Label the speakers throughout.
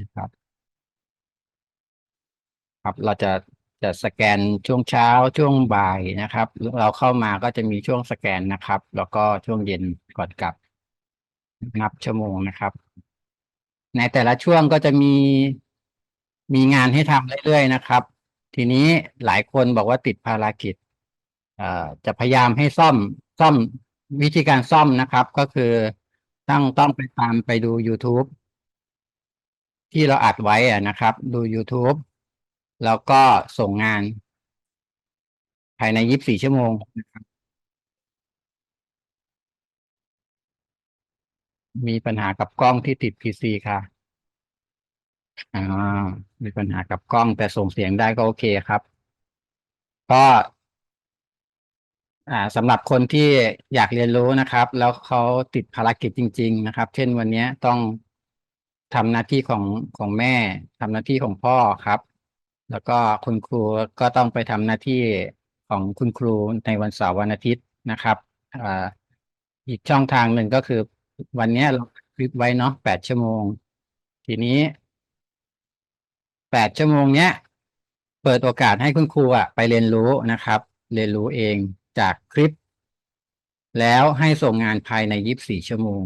Speaker 1: นะครับ ครับเราจะจะสแกนช่วงเช้าช่วงบ่ายนะครับ เราเข้ามาก็จะมีช่วงสแกนนะครับ แล้วก็ช่วงเย็นก่อนกลับ นับชั่วโมงนะครับ ในแต่ละช่วงก็จะมีมีงานให้ทำเรื่อยๆนะครับ ทีนี้หลายคนบอกว่าติดภารกิจจะพยายามให้ซ่อมซ่อมวิธีการซ่อมนะครับ ก็คือต้องต้องไปตามไปดู YouTube ที่เราอัดไว้อะนะครับ ดู YouTube แล้วก็ส่งงาน ภายใน24ชั่วโมงนะครับมีปัญหากับกล้องที่ติด PC ค่ะ อ่า มีปัญหากับกล้องแต่ส่งเสียงได้ก็โอเคครับ ก็ อ่าสำหรับคนที่อยากเรียนรู้นะครับ แล้วเขาติดภารกิจจริง ๆ นะครับ เช่นวันนี้ต้อง ทำหน้าที่ของของแม่ทำหน้าที่ของพ่อครับ แล้วก็คุณครูก็ต้องไปทำหน้าที่ของคุณครูในวันเสาร์วันอาทิตย์นะครับอ่าอีกช่องทางหนึ่งก็คือ วันนี้เราคลิปไว้เนาะแปดชั่วโมง ทีนี้แปดชั่วโมงเนี้ย เปิดโอกาสให้คุณครูอะไปเรียนรู้นะครับ เรียนรู้เองจากคลิป แล้วให้ส่งงานภายใน24ชั่วโมง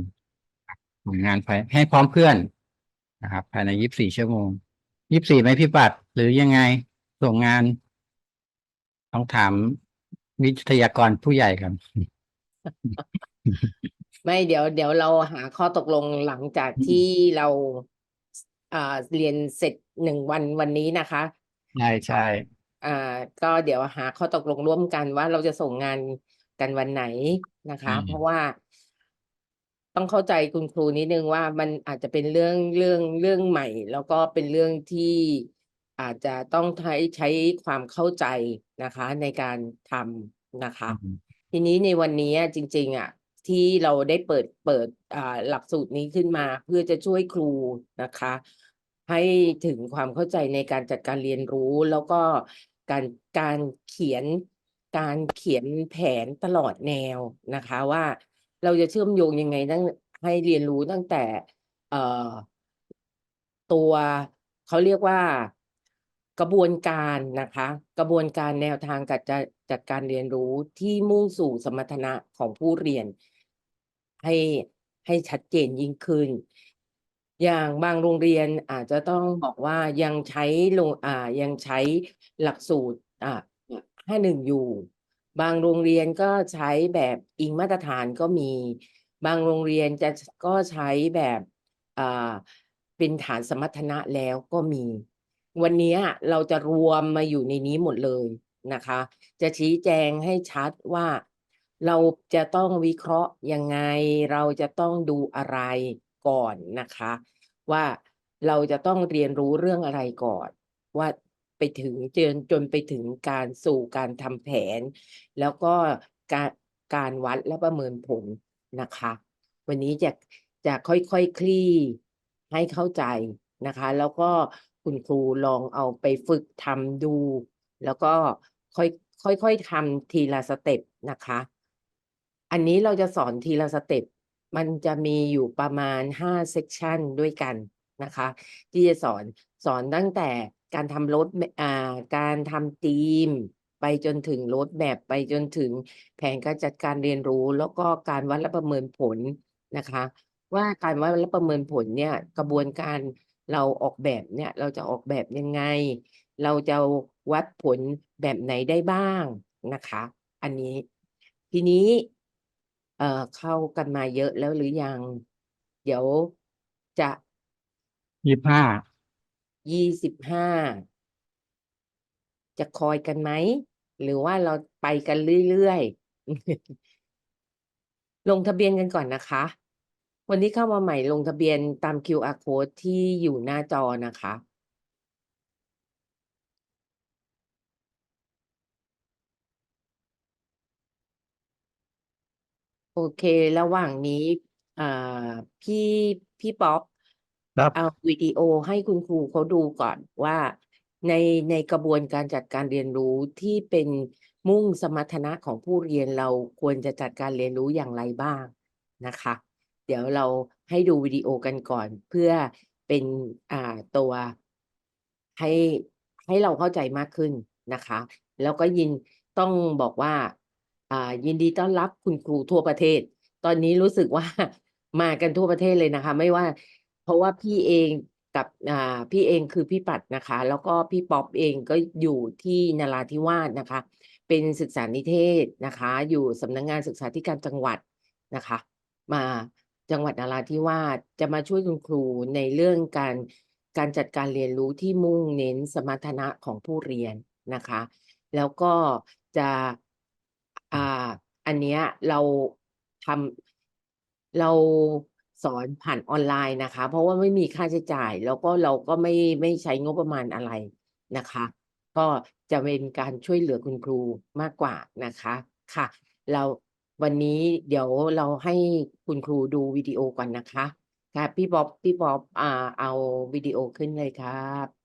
Speaker 1: ส่งงานภายให้พร้อมเพื่อน นะครับ ภายใน24ชั่วโมง24ไหมพี่ปัดหรือยังไงส่งงานต้องถามวิทยากรผู้ใหญ่กัน
Speaker 2: ไม่เดี๋ยวเดี๋ยวเราหาข้อตกลงหลังจาก
Speaker 1: อืม
Speaker 2: ที่เราอ่าเรียนเสร็จหนึ่งวันวันนี้นะคะ
Speaker 1: ใช่ใช่
Speaker 2: อ่า ก็เดี๋ยวหาข้อตกลงร่วมกันว่าเราจะส่งงานกันวันไหนนะคะ
Speaker 1: อืม
Speaker 2: เพราะว่า ต้องเข้าใจคุณครูนิดนึงว่ามันอาจจะเป็นเรื่องเรื่องเรื่องใหม่ แล้วก็เป็นเรื่องที่อาจจะต้องใช้ใช้ความเข้าใจนะคะในการทำนะคะ
Speaker 1: อืม
Speaker 2: ทีนี้ในวันนี้อะจริง ๆอะที่เราได้เปิดเปิดอ่าหลักสูตรนี้ขึ้นมา เพื่อจะช่วยครูนะคะ ให้ถึงความเข้าใจในการจัดการเรียนรู้ แล้วก็การการเขียนการเขียนแผนตลอดแนวนะคะว่า เราจะเชื่อมโยงยังไงตั้งให้เรียนรู้ตั้งแต่ เอ่อ ตัวเขาเรียกว่ากระบวนการนะคะ กระบวนการแนวทางการจัดจัดการเรียนรู้ที่มุ่งสู่สมรรถนะของผู้เรียน ให้ให้ชัดเจนยิ่งขึ้น อย่างบางโรงเรียนอาจจะต้องบอกว่ายังใช้ลงอ่ายังใช้หลักสูตรอ่าห้าหนึ่งอยู่ บางโรงเรียนก็ใช้แบบอิงมาตรฐานก็มี บางโรงเรียนจะก็ใช้แบบเป็นฐานสมรรถนะแล้วก็มี วันนี้เราจะรวมมาอยู่ในนี้หมดเลยนะคะ จะชี้แจงให้ชัดว่าเราจะต้องวิเคราะห์ยังไง เราจะต้องดูอะไรก่อนนะคะ ว่าเราจะต้องเรียนรู้เรื่องอะไรก่อน ว่า ไปถึงจนจนไปถึงการสู่การทำแผน แล้วก็การการวัดและประเมินผลนะคะ วันนี้จะจะค่อยๆคคลี่ให้เข้าใจนะคะ แล้วก็คุณครูลองเอาไปฝึกทำดู แล้วก็ค่อยค่อยๆทำทีละสเต็ปนะคะ อันนี้เราจะสอนทีละสเต็ป มันจะมีอยู่ประมาณห้าเซกชันด้วยกันนะคะ ที่จะสอนสอนตั้งแต่ การทำรถอ่าการทำทีม ไปจนถึงรถแบบไปจนถึงแผนการจัดการเรียนรู้ แล้วก็การวัดและประเมินผลนะคะ ว่าการวัดและประเมินผลเนี่ยกระบวนการเราออกแบบเนี่ยเราจะออกแบบยังไง เราจะวัดผลแบบไหนได้บ้างนะคะ อันนี้ทีนี้เอ่อเข้ากันมาเยอะแล้วหรือยัง เดี๋ยวจะ
Speaker 1: ยี่สิบห้า
Speaker 2: ยี่สิบห้าจะคอยกันไหม หรือว่าเราไปกันเรื่อยๆ ลงทะเบียนกันก่อนนะคะ วันนี้เข้ามาใหม่ลงทะเบียนตาม QR code ที่อยู่หน้าจอนะคะโอเค ระหว่างนี้อ่าพี่พี่ป๊อป
Speaker 1: ครับ
Speaker 2: เอาวิดีโอให้คุณครูเขาดูก่อนว่าในในกระบวนการจัดการเรียนรู้ที่เป็นมุ่งสมรรถนะของผู้เรียนเราควรจะจัดการเรียนรู้อย่างไรบ้างนะคะ เดี๋ยวเราให้ดูวิดีโอกันก่อน เพื่อเป็นอ่าตัวให้ให้เราเข้าใจมากขึ้นนะคะ แล้วก็ยินต้องบอกว่าอ่ายินดีต้อนรับคุณครูทั่วประเทศ ตอนนี้รู้สึกว่า มากันทั่วประเทศเลยนะคะ ไม่ว่า เพราะว่าพี่เองกับอ่าพี่เองคือพี่ปัดนะคะ แล้วก็พี่ป๊อปเองก็อยู่ที่นราธิวาสนะคะ เป็นศึกษานิเทศนะคะ อยู่สำนักงานศึกษาธิการจังหวัดนะคะ มาจังหวัดนราธิวาสจะมาช่วยคุณครูในเรื่องการการจัดการเรียนรู้ที่มุ่งเน้นสมรรถนะของผู้เรียนนะคะ แล้วก็จะอ่าอันเนี้ยเราทำเรา สอนผ่านออนไลน์นะคะ เพราะว่าไม่มีค่าใช้จ่าย แล้วก็เราก็ไม่ไม่ใช้งบประมาณอะไรนะคะ ก็จะเป็นการช่วยเหลือคุณครูมากกว่านะคะค่ะ เราวันนี้เดี๋ยวเราให้คุณครูดูวิดีโอก่อนนะคะ ค่ะพี่บ๊อบพี่บ๊อบอ่าเอาวิดีโอขึ้นเลยครับ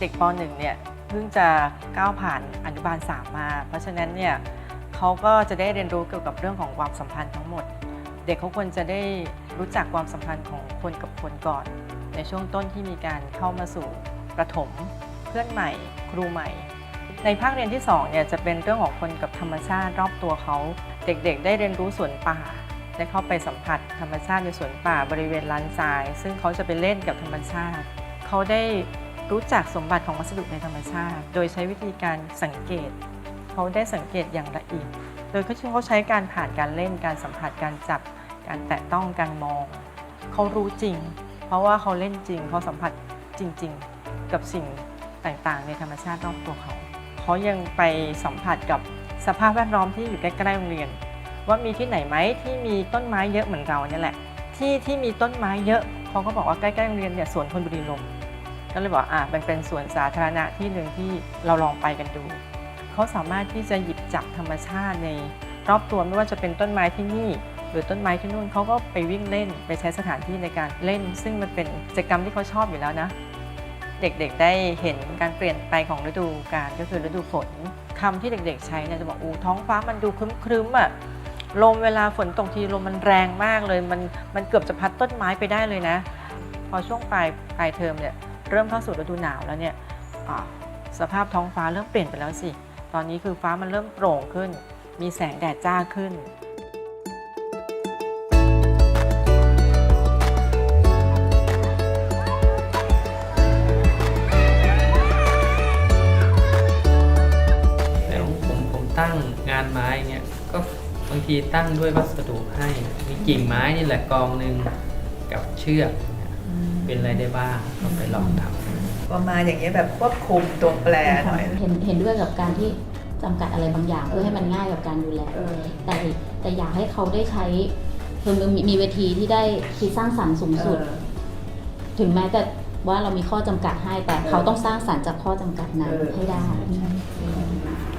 Speaker 3: เด็กป .1 เนี่ยเพิ่งจะก้าวผ่านอนุบาล 3 มา เพราะฉะนั้นเนี่ยเขาก็จะได้เรียนรู้เกี่ยวกับเรื่องของความสัมพันธ์ทั้งหมด เด็กเขาควรจะได้รู้จักความสัมพันธ์ของคนกับคนก่อน ในช่วงต้นที่มีการเข้ามาสู่ประถม เพื่อนใหม่ ครูใหม่ ในภาคเรียนที่2เนี่ยจะเป็นเรื่องของคนกับธรรมชาติรอบตัวเขา เด็กๆ ได้เรียนรู้สวนป่าได้เข้าไปสัมผัสธรรมชาติในสวนป่าบริเวณลานทราย ซึ่งเขาจะไปเล่นกับธรรมชาติ เขาได้ รู้จักสมบัติของวัสดุในธรรมชาติ โดยใช้วิธีการสังเกต เขาได้สังเกตอย่างละเอียด โดยเขาใช้การผ่านการเล่น การสัมผัส การจับ การแตะต้อง การมอง เขารู้จริง เพราะว่าเขาเล่นจริง เขาสัมผัสจริง ๆ กับสิ่งต่างๆ ในธรรมชาติรอบตัวเขา เขายังไปสัมผัสกับสภาพแวดล้อมที่อยู่ใกล้ๆโรงเรียน ว่ามีที่ไหนไหมที่มีต้นไม้เยอะเหมือนเราเนี่ยแหละ ที่ที่มีต้นไม้เยอะเขาก็บอกว่าใกล้ๆโรงเรียนเนี่ยสวนพลบุรีลม ก็เลยบอกอะมันเป็นสวนสาธารณะที่หนึ่งที่เราลองไปกันดูเขาสามารถที่จะหยิบจับธรรมชาติในรอบตัวไม่ว่าจะเป็นต้นไม้ที่นี่ หรือต้นไม้ที่นู่นเขาก็ไปวิ่งเล่นไปใช้สถานที่ในการเล่น ซึ่งมันเป็นกิจกรรมที่เขาชอบอยู่แล้วนะ เด็กๆได้เห็นการเปลี่ยนไปของฤดูกาลก็คือฤดูฝนคำที่เด็ก ๆ ใช้เนี่ยจะบอกอูท้องฟ้ามันดูครึ้มๆอะลมเวลาฝนตกทีลมมันแรงมากเลย มันมันเกือบจะพัดต้นไม้ไปได้เลยนะ พอช่วงปลายปลายเทอมเนี่ย เริ่มเข้าสู่ฤดูหนาวแล้วเนี่ยสภาพท้องฟ้าเริ่มเปลี่ยนไปแล้วสิ ตอนนี้คือฟ้ามันเริ่มโปร่งขึ้น มีแสงแดดจ้าขึ้น
Speaker 4: แล้วผมผมตั้งงานไม้เนี่ยก็บางทีตั้งด้วยวัสดุให้ มีกิ่งไม้นี่แหละกองหนึ่งกับเชือก เนี่ยเป็นอะไรได้บ้างก็ไปลองทำ
Speaker 5: ประมาณอย่างเงี้ยแบบควบคุมตัวแปรหน่อย
Speaker 6: เห็นเห็นด้วยกับการที่จำกัดอะไรบางอย่างเพื่อให้มันง่ายกับการดูแล
Speaker 5: เออ
Speaker 6: แต่แต่อยากให้เขาได้ใช้คือมันมีมีเวทีที่ได้คิดสร้างสรรค์สูงสุด ถึงแม้แต่ว่าเรามีข้อจำกัดให้แต่เขาต้องสร้างสรรค์จากข้อจำกัดนั้น
Speaker 5: เออ
Speaker 6: ให้ได้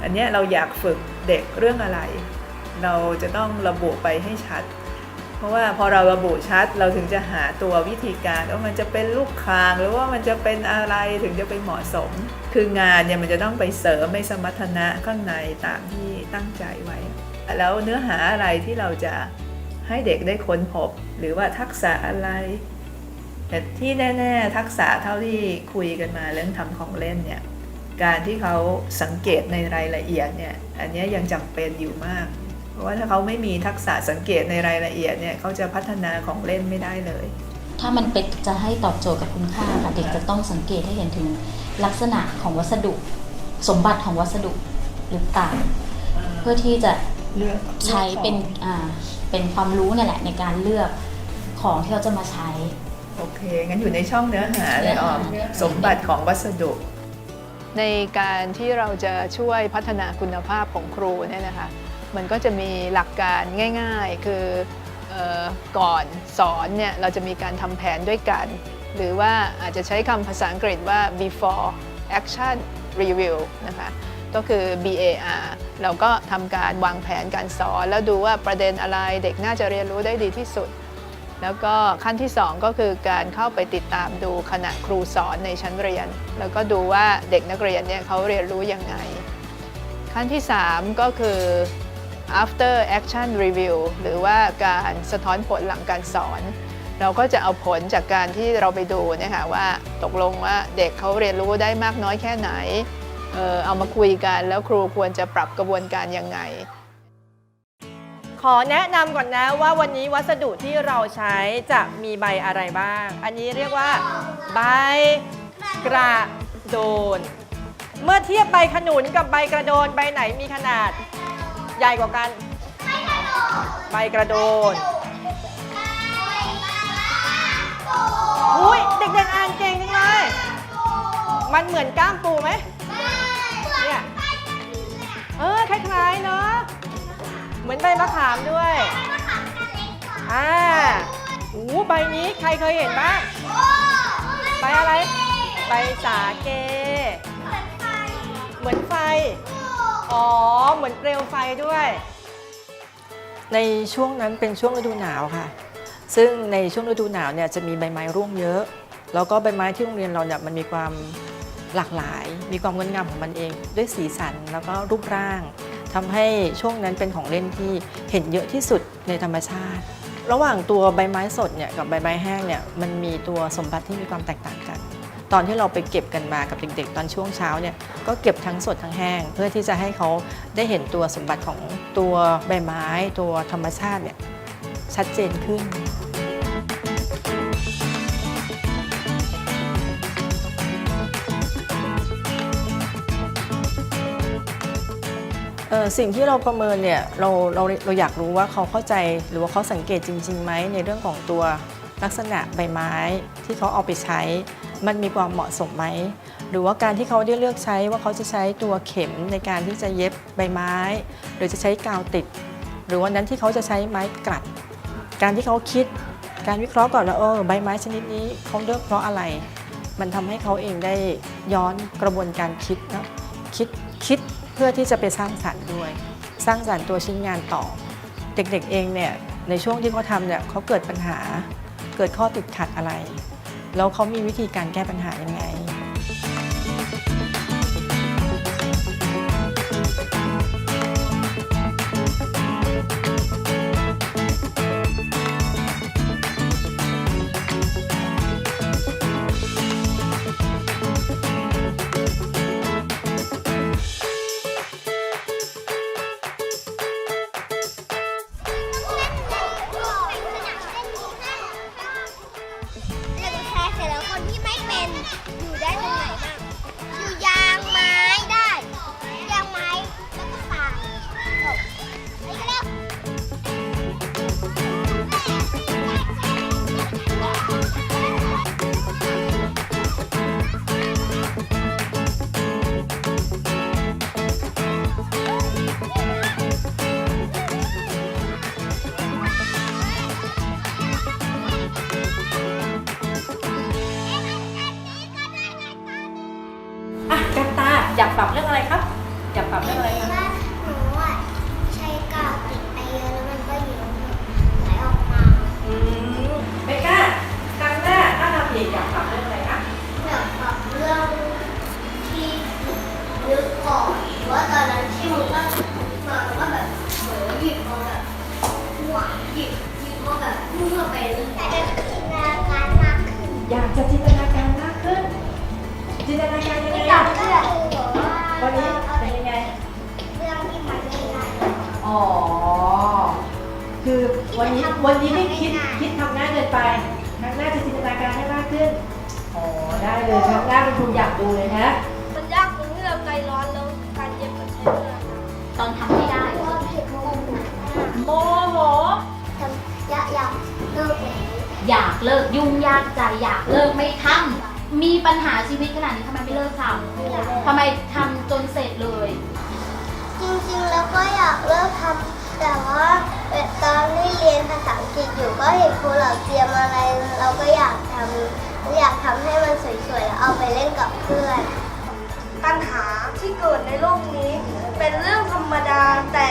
Speaker 5: อันเนี้ยเราอยากฝึกเด็กเรื่องอะไร เราจะต้องระบุไปให้ชัดเพ ราะว่าพอเราระบุชัดเราถึงจะหาตัววิธีการว่ามันจะเป็นลูกคางหรือว่ามันจะเป็นอะไรถึงจะไปเหมาะสม คืองานเนี่ยมันจะต้องไปเสริมไปสมรรถนะข้างในตามที่ตั้งใจไว้ แล้วเนื้อหาอะไรที่เราจะให้เด็กได้ค้นพบ หรือว่าทักษะอะไร แต่ที่แน่ๆทักษะเท่าที่คุยกันมาเรื่องทำของเล่นเนี่ยการที่เขาสังเกตในรายละเอียดเนี่ยอันนี้ยังจำเป็นอยู่มาก ว่าถ้าเขาไม่มีทักษะสังเกตในรายละเอียดเนี่ยเขาจะพัฒนาของเล่นไม่ได้เลย
Speaker 6: ถ้ามันเป็นจะให้ตอบโจทย์กับคุณค่าค่ะเด็กจะต้องสังเกตให้เห็นถึงลักษณะของวัสดุ สมบัติของวัสดุหรือต่างเพื่อที่จะ
Speaker 5: เลือก
Speaker 6: ใช้เป็นอ่าเป็นความรู้เนี่ยแหละในการเลือกของที่เราจะมาใช้
Speaker 5: โอเค งั้นอยู่ในช่องเนื้อหาเลยออม
Speaker 6: เนื้อหา
Speaker 5: สมบัติของวัสดุ
Speaker 7: ในการที่เราจะช่วยพัฒนาคุณภาพของครูเนี่ยนะคะ มันก็จะมีหลักการง่าย ๆ คือออก่อนสอนเนี่ยเราจะมีการทำแผนด้วยกัน หรือว่าอาจจะใช้คำภาษาอังกฤษว่า before action review นะคะก็คือ BAR เราก็ทำการวางแผนการสอน แล้วดูว่าประเด็นอะไรเด็กน่าจะเรียนรู้ได้ดีที่สุด แล้วก็ขั้นที่ 2 ก็คือการเข้าไปติดตามดูขณะครูสอนในชั้นเรียน แล้วก็ดูว่าเด็กนักเรียนเนี่ยเขาเรียนรู้ยังไง ขั้นที่ 3 ก็คือ after action review หรือว่าการสะท้อนผลหลังการสอน เราก็จะเอาผลจากการที่เราไปดูนะคะว่าตกลงว่าเด็กเขาเรียนรู้ได้มากน้อยแค่ไหนเออเอามาคุยกันแล้วครูควรจะปรับกระบวนการยังไง
Speaker 3: ขอแนะนำก่อนนะว่าวันนี้วัสดุที่เราใช้จะมีใบอะไรบ้าง อันนี้เรียกว่า ใบกระโดน เมื่อเทียบใบขนุนกับใบกระโดนใบไหนมีขนาด ใหญ่กว่ากันใบกระโดนอุ้ยเด็กๆอ่านเก่งจังเลย มันเหมือนก้ามปูไหมเนี่ยเออคล้ายๆเนาะเหมือนใบมะขามด้วยอ่าโอ้ใบนี้ใครเคยเห็นบ้างใบอะไรใบสาเก เหมือนไฟ อ๋อ เหมือนเปลวไฟด้วย ในช่วงนั้นเป็นช่วงฤดูหนาวค่ะ ซึ่งในช่วงฤดูหนาวเนี่ยจะมีใบไม้ร่วงเยอะ แล้วก็ใบไม้ที่โรงเรียนเราเนี่ยมันมีความหลากหลาย มีความงดงามของมันเอง ด้วยสีสันแล้วก็รูปร่างทำให้ช่วงนั้นเป็นของเล่นที่เห็นเยอะที่สุดในธรรมชาติ ระหว่างตัวใบไม้สดเนี่ยกับใบไม้แห้งเนี่ยมันมีตัวสมบัติที่มีความแตกต่างกัน ตอนที่เราไปเก็บกันมากับเด็กๆ ตอนช่วงเช้าเนี่ยก็เก็บทั้งสดทั้งแห้ง เพื่อที่จะให้เขาได้เห็นตัวสมบัติของตัวใบไม้ ตัวธรรมชาติเนี่ยชัดเจนขึ้นสิ่งที่เราประเมินเนี่ยเราเราเราอยากรู้ว่าเขาเข้าใจหรือว่าเขาสังเกตจริงๆไหมในเรื่องของตัวลักษณะใบไม้ที่เขาเอาไปใช้ มันมีความเหมาะสมไหม หรือว่าการที่เขาได้เลือกใช้ว่าเขาจะใช้ตัวเข็มในการที่จะเย็บใบไม้ หรือจะใช้กาวติด หรือวันนั้นที่เขาจะใช้ไม้กลัด การที่เขาคิด การวิเคราะห์ก่อนว่าเออใบไม้ชนิดนี้เขาเลือกเพราะอะไร มันทำให้เขาเองได้ย้อนกระบวนการคิดนะคิดคิดเพื่อที่จะไปสร้างสรรค์ด้วย สร้างสรรค์ตัวชิ้นงานต่อ เด็กๆเองเนี่ยในช่วงที่เขาทำเนี่ยเขาเกิดปัญหาเกิดข้อติดขัดอะไร แล้วเขามีวิธีการแก้ปัญหายังไง
Speaker 8: วันนี้วัน
Speaker 3: นี้ไม่คิดคิดทำง่ายเกินไปครั้งหน้าจะจินตนาการให้มากขึ้นอ๋อได้เลยครั้งหน้าเป็นครูอยากดูเลยนะ
Speaker 8: มันยากตรงที่เราใจร้อนแล้วการเย็บมันใช้เวลา
Speaker 6: ตอนทำไม่ได้
Speaker 8: เพราะผิดเพราะมันหนักมาก
Speaker 3: โมโห
Speaker 8: ทำอยากอยากเลิกแล้ว
Speaker 6: อยากเลิกยุ่งยากใจอยากเลิกไม่ทำมีปัญหาชีวิตขนาดนี้ทำไมไม่เลิกทำทำไมทำจนเสร็จเลย
Speaker 8: จริงๆแล้วก็อยากเลิกทำแต่ว่า เอ่ตอนที่เรียนภาษาอังกฤษอยู่ก็เห็นครูเหล่าเตรียมอะไร เราก็อยากทำอยากทำให้มันสวยๆแล้วเอาไปเล่นกับเพื่อน
Speaker 9: ปัญหาที่เกิดในโลกนี้ เป็นเรื่องธรรมดาแต่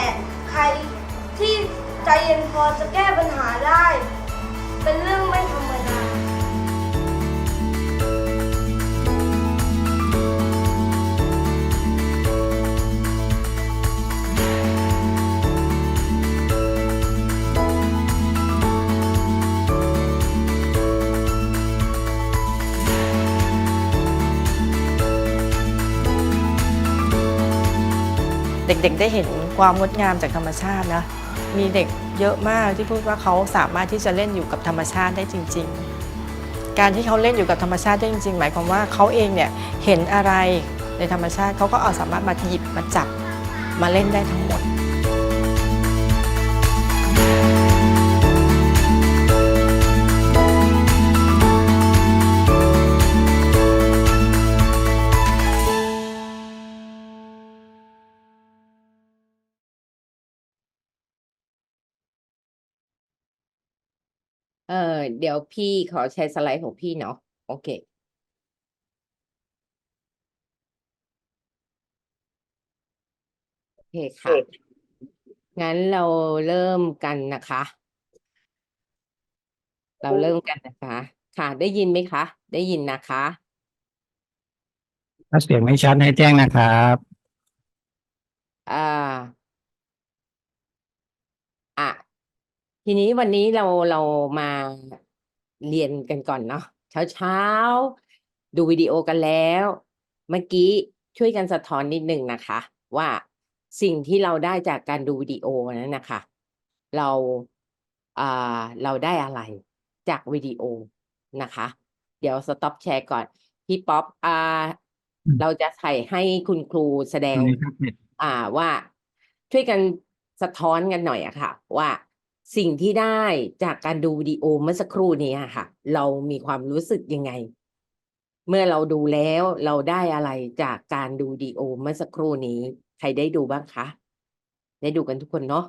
Speaker 9: ใครที่ใจเย็นพอจะแก้ปัญหาได้ เป็นเรื่องไม่
Speaker 3: เด็กๆ ได้เห็นความงดงามจากธรรมชาตินะมีเด็กเยอะมากที่พูดว่าเขาสามารถที่จะเล่นอยู่กับธรรมชาติได้จริง ๆ การที่เขาเล่นอยู่กับธรรมชาติได้จริง ๆ หมายความว่าเขาเองเนี่ยเห็นอะไรในธรรมชาติเขาก็เอาสามารถมาหยิบมาจับมาเล่นได้ทั้งหมด
Speaker 2: เออเดี๋ยวพี่ขอแชร์สไลด์ของพี่เนาะโอเค โอเคค่ะ งั้นเราเริ่มกันนะคะ เราเริ่มกันนะคะ ค่ะ ได้ยินไหมคะ ได้ยินนะคะ
Speaker 1: ถ้าเสียงไม่ชัดให้แจ้งนะครับ
Speaker 2: อ่า อะ ทีนี้วันนี้เราเรามาเรียนกันก่อนเนาะเช้าเช้าดูวิดีโอกันแล้ว เมื่อกี้ช่วยกันสะท้อนนิดหนึ่งนะคะ ว่าสิ่งที่เราได้จากการดูวิดีโอนั้นนะคะ เราอ่าเราได้อะไรจากวิดีโอนะคะ เดี๋ยวสต็อปแชร์ก่อน พี่ป๊อปอ่า
Speaker 1: อืม
Speaker 2: เราจะใส่ให้คุณครูแสด
Speaker 1: ต
Speaker 2: ง
Speaker 1: รงนี้ครับเน็ต
Speaker 2: อ่าว่าช่วยกันสะท้อนกันหน่อยอะค่ะ ว่า สิ่งที่ได้จากการดูวิดีโอเมื่อสักครู่นี้อะค่ะ เรามีความรู้สึกยังไง เมื่อเราดูแล้วเราได้อะไรจากการดูวิดีโอเมื่อสักครู่นี้ ใครได้ดูบ้างคะได้ดูกันทุกคนเนาะ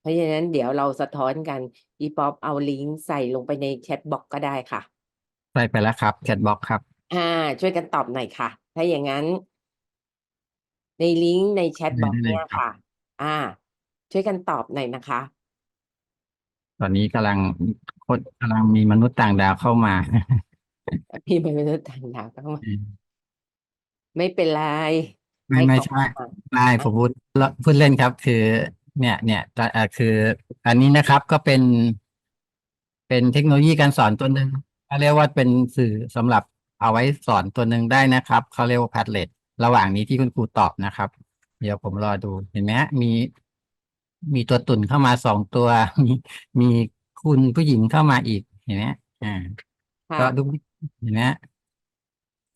Speaker 2: เพราะฉะนั้นเดี๋ยวเราสะท้อนกันอีป๊อปเอาลิงก์ใส่ลงไปในแชทบ็อกก็ได้ค่ะ
Speaker 1: ใส่ไปแล้วครับแคทบ็อกครับ
Speaker 2: อ่า ช่วยกันตอบหน่อยค่ะ ถ้าอย่างนั้น ในลิงก์ในแชทบ็อก
Speaker 1: ได้เลย
Speaker 2: เนี่ย
Speaker 1: ครับ
Speaker 2: ค่ะ อ่า ช่วยกันตอบหน่อยนะคะ
Speaker 1: ตอนนี้กำลังคนกำลังมีมนุษย์ต่างดาวเข้ามา
Speaker 2: พี่ไม่เป็นต่างดาวเข้ามาไม่เป็นไร
Speaker 1: ไม่
Speaker 2: ให้
Speaker 1: ไม่
Speaker 2: เขา
Speaker 1: ใช่
Speaker 2: มา
Speaker 1: ไม่ผมพูดพูดเล่นครับ คือ เนี่ย เนี่ยแต่อ่าคือ อันนี้นะครับก็เป็น เป็นเทคโนโลยีการสอนตัวหนึ่งเขาเรียกว่าเป็นสื่อสำหรับเอาไว้สอนตัวหนึ่งได้นะครับเขาเรียกว่าแพดเล็ตระหว่างนี้ที่คุณครูตอบนะครับ เดี๋ยวผมรอดูเห็นไหมฮะมี มีตัวตุ่นเข้ามาสองตัว มีมีคุณผู้หญิงเข้ามาอีกเห็นไหมอ่า
Speaker 2: ค่ะ
Speaker 1: ก็ดูเห็นไหมฮะ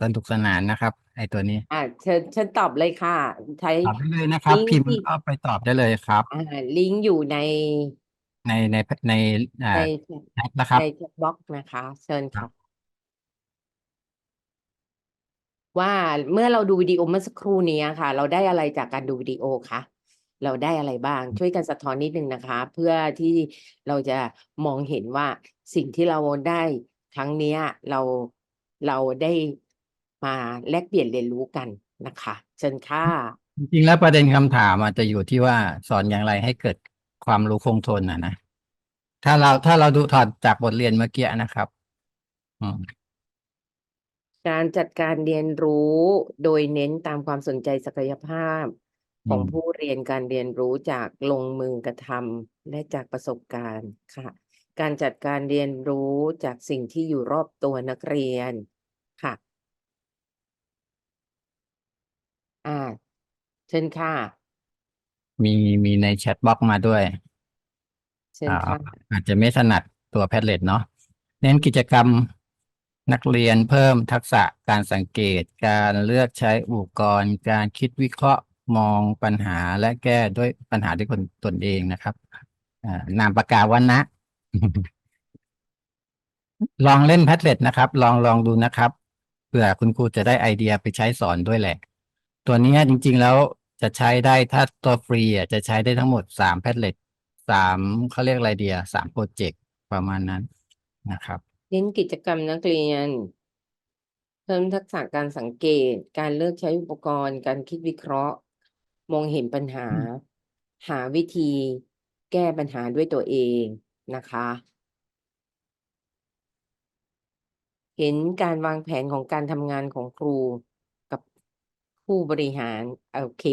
Speaker 1: สนุกสนานนะครับ ไอตัวนี้
Speaker 2: อ่าเชิญเชิญตอบเลยค่ะ ใช้
Speaker 1: ตอบได้เลยนะครับ
Speaker 2: ลิงก์
Speaker 1: พิมพ์
Speaker 2: ที่
Speaker 1: เข้าไปตอบได้เลยครับ
Speaker 2: อ่าลิงก์อยู่ใน
Speaker 1: ในในในอ่า
Speaker 2: ใน
Speaker 1: แอปนะครับ
Speaker 2: ในแชทบ็อกนะคะ เชิญ
Speaker 1: ครั
Speaker 2: ค่ะ
Speaker 1: บ
Speaker 2: ว่าเมื่อเราดูวิดีโอเมื่อสักครู่นี้ค่ะ เราได้อะไรจากการดูวิดีโอคะ เราได้อะไรบ้าง ช่วยกันสะท้อนนิดนึงนะคะ เพื่อที่เราจะมองเห็นว่าสิ่งที่เราได้ครั้งเนี้ยเราเราได้มาแลกเปลี่ยนเรียนรู้กันนะคะเชิญค่ะ
Speaker 1: จริงๆแล้วประเด็นคำถามอาจจะอยู่ที่ว่าสอนอย่างไรให้เกิดความรู้คงทนนะนะถ้าเราถ้าเราดูถอดจากบทเรียนเมื่อกี้นะครับอืม
Speaker 2: การจัดการเรียนรู้โดยเน้นตามความสนใจศักยภาพ ของ
Speaker 1: อืม
Speaker 2: ผู้เรียนการเรียนรู้จากลงมือกระทำและจากประสบการณ์ค่ะ การจัดการเรียนรู้จากสิ่งที่อยู่รอบตัวนักเรียนค่ะอ่าเชิญค่ะ
Speaker 1: มีมีในแชทบ็อกมาด้วย
Speaker 2: เชิญ
Speaker 1: อ่า
Speaker 2: ค่ะ
Speaker 1: อาจจะไม่ถนัดตัวแพดเล็ตเนาะเน้นกิจกรรมนักเรียนเพิ่มทักษะการสังเกต การเลือกใช้อุปกรณ์ การคิดวิเคราะห์ มองปัญหาและแก้ด้วยปัญหาด้วยคนตนเองนะครับนามปากกาวันนะ ลองเล่นแพดเล็ตนะครับ ลองลองดูนะครับเผื่อคุณครูจะได้ไอเดียไปใช้สอนด้วยแหละ ตัวนี้จริง ๆ แล้วจะใช้ได้ถ้าตัวฟรีอะจะใช้ได้ทั้งหมดสามแพดเล็ตสามเขาเรียกอะไรเดียสามโปรเจกต์ประมาณนั้นนะครับ
Speaker 2: เน้นกิจกรรมนักเรียน เพิ่มทักษะการสังเกต การเลือกใช้อุปกรณ์ การคิดวิเคราะห์ มองเห็นปัญหา หาวิธีแก้ปัญหาด้วยตัวเองนะคะ เห็นการวางแผนของการทำงานของครูกับผู้บริหาร โอเค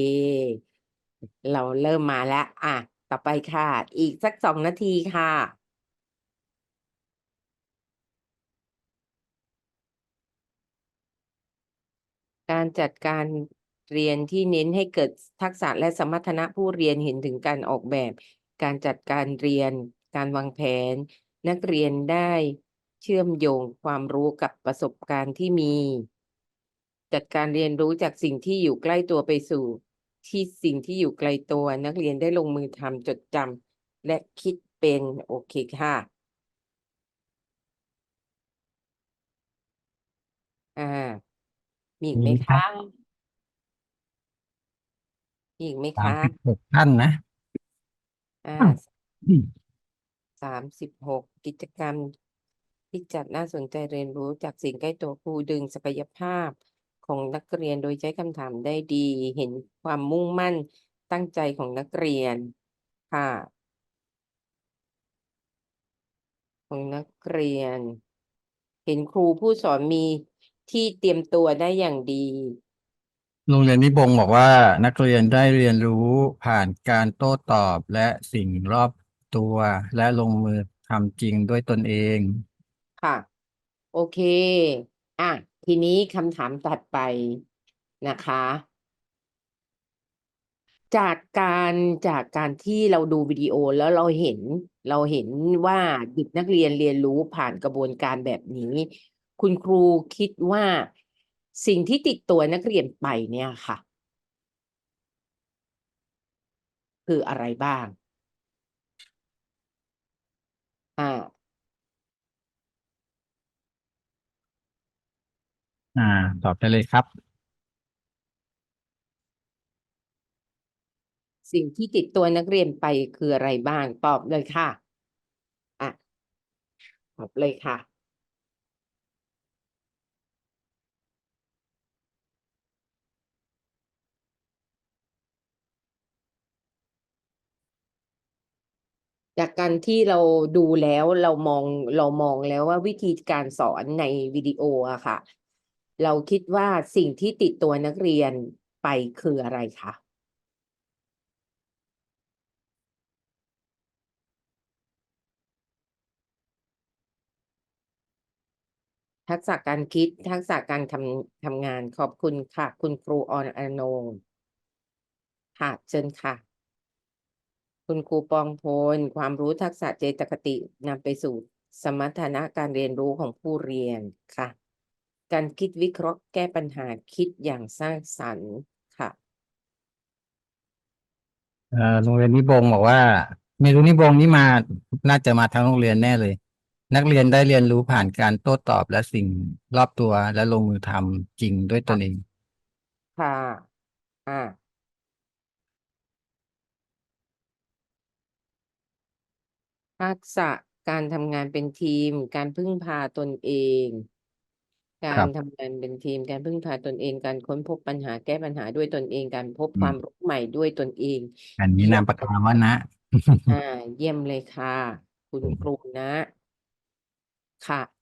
Speaker 2: เราเริ่มมาแล้ว อะ ต่อไปค่ะ อีกสักสองนาทีค่ะการจัดการ เรียนที่เน้นให้เกิดทักษะและสมรรถนะผู้เรียนเห็นถึงการออกแบบ การจัดการเรียน การวางแผน นักเรียนได้เชื่อมโยงความรู้กับประสบการณ์ที่มี จัดการเรียนรู้จากสิ่งที่อยู่ใกล้ตัวไปสู่ ที่สิ่งที่อยู่ไกลตัว นักเรียนได้ลงมือทำจดจำและคิดเป็นโอเคค่ะอ่ามีอีกไหม
Speaker 1: คะ
Speaker 2: อีกไหม
Speaker 1: สาม
Speaker 2: คะ
Speaker 1: สิบหกท่านนะ
Speaker 2: อ่า
Speaker 1: อืม
Speaker 2: สามสิบหกกิจกรรม ที่จัดน่าสนใจเรียนรู้จากสิ่งใกล้ตัวครูดึงศักยภาพของนักเรียนโดยใช้คำถามได้ดี เห็นความมุ่งมั่นตั้งใจของนักเรียนค่ะ ของนักเรียน เห็นครูผู้สอนมีที่เตรียมตัวได้อย่างดี
Speaker 1: โรงเรียนนิบงบอกว่านักเรียนได้เรียนรู้ผ่านการโต้ตอบและสิ่งรอบตัว และลงมือทำจริงด้วยตนเอง
Speaker 2: ค่ะ โอเค อะ ทีนี้คำถามถัดไปนะคะ จากการจากการที่เราดูวิดีโอแล้วเราเห็น เราเห็นว่าเด็กนักเรียนเรียนรู้ผ่านกระบวนการแบบนี้ คุณครูคิดว่า สิ่งที่ติดตัวนักเรียนไปเนี่ยค่ะ คืออะไรบ้าง อ่า
Speaker 1: อ่า ตอบได้เลยครับ
Speaker 2: สิ่งที่ติดตัวนักเรียนไปคืออะไรบ้าง ตอบเลยค่ะ อะ ตอบเลยค่ะ จากการที่เราดูแล้วเรามองเรามองแล้วว่าวิธีการสอนในวิดีโออะค่ะ เราคิดว่าสิ่งที่ติดตัวนักเรียนไปคืออะไรคะทักษะการคิดทักษะการทำทำงานขอบคุณค่ะ คุณครูออนอนงค์ค่ะเชิญค่ะ คุณครูปองพลความรู้ทักษะเจตคตินำไปสู่สมรรถนะการเรียนรู้ของผู้เรียนค่ะ การคิดวิเคราะห์แก้ปัญหาคิดอย่างสร้างสรรค์ค่ะ
Speaker 1: เอ่อโรงเรียนนิบงบอกว่า ไม่รู้นิบงนี่มาน่าจะมาทั้งโรงเรียนแน่เลย นักเรียนได้เรียนรู้ผ่านการโต้ตอบและสิ่งรอบตัวและลงมือทำจริงด้วยตนเอง
Speaker 2: ค่ะ อ่า ทักษะการทำงานเป็นทีม การพึ่งพาตนเอง กา
Speaker 1: ครั
Speaker 2: ร
Speaker 1: บ
Speaker 2: ทำงานเป็นทีม การพึ่งพาตนเอง การค้นพบปัญหาแก้ปัญหาด้วยตนเอง การพบ
Speaker 1: อืม
Speaker 2: ความรู้ใหม่ด้วยตนเอง
Speaker 1: อันนี้
Speaker 2: เยี่ย
Speaker 1: นาม
Speaker 2: ม
Speaker 1: ปากกาว่านะ
Speaker 2: อ่า เยี่ยมเลยค่ะ คุณครูนะ ค่ะ